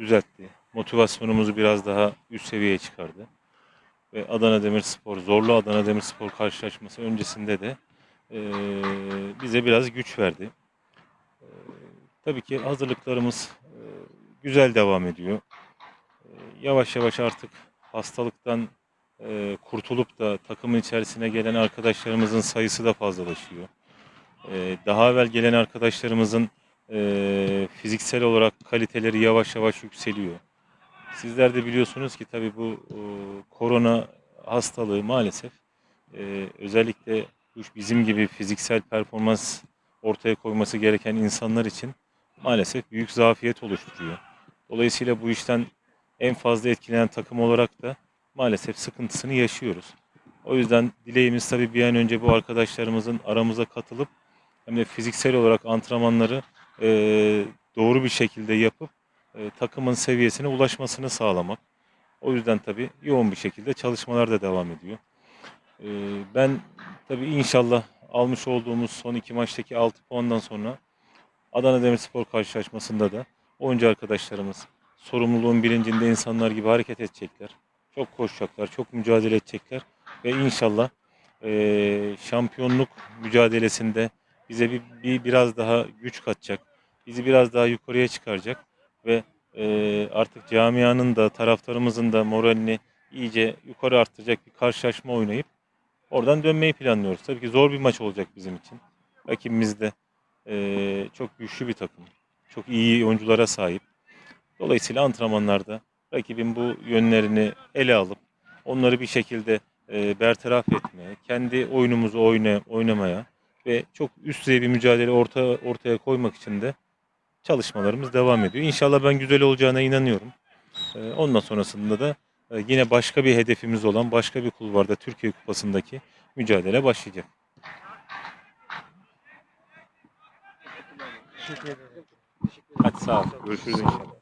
düzeltti. Motivasyonumuzu biraz daha üst seviyeye çıkardı. Ve Adana Demirspor, zorlu Adana Demirspor karşılaşması öncesinde de eee, bize biraz güç verdi. Eee, tabii ki hazırlıklarımız eee, güzel devam ediyor. Eee, yavaş yavaş artık hastalıktan eee, kurtulup da takımın içerisine gelen arkadaşlarımızın sayısı da fazlalaşıyor. Eee, daha evvel gelen arkadaşlarımızın eee, fiziksel olarak kaliteleri yavaş yavaş yükseliyor. Sizler de biliyorsunuz ki tabii bu e, korona hastalığı maalesef e, özellikle bizim gibi fiziksel performans ortaya koyması gereken insanlar için maalesef büyük zafiyet oluşturuyor. Dolayısıyla bu işten en fazla etkilenen takım olarak da maalesef sıkıntısını yaşıyoruz. O yüzden dileğimiz tabii bir an önce bu arkadaşlarımızın aramıza katılıp hem de fiziksel olarak antrenmanları e, doğru bir şekilde yapıp e, takımın seviyesine ulaşmasını sağlamak. O yüzden tabii yoğun bir şekilde çalışmalar da devam ediyor. E, ben tabii inşallah almış olduğumuz son iki maçtaki 6 puandan sonra Adana Demirspor karşılaşmasında da oyuncu arkadaşlarımız sorumluluğun bilincinde insanlar gibi hareket edecekler. Çok koşacaklar, çok mücadele edecekler ve inşallah e, şampiyonluk mücadelesinde bize bir, bir biraz daha güç katacak, bizi biraz daha yukarıya çıkaracak ve e, artık camianın da taraftarımızın da moralini iyice yukarı arttıracak bir karşılaşma oynayıp oradan dönmeyi planlıyoruz. Tabii ki zor bir maç olacak bizim için. Rakibimiz de e, çok güçlü bir takım. Çok iyi oyunculara sahip. Dolayısıyla antrenmanlarda rakibin bu yönlerini ele alıp onları bir şekilde e, bertaraf etmeye, kendi oyunumuzu oyna, oynamaya ve çok üst düzey bir mücadele orta, ortaya koymak için de çalışmalarımız devam ediyor. İnşallah ben güzel olacağına inanıyorum. Ee, Ondan sonrasında da e, yine başka bir hedefimiz olan başka bir kulvarda Türkiye Kupası'ndaki mücadele başlayacak. Hadi sağ ol. Görüşürüz inşallah.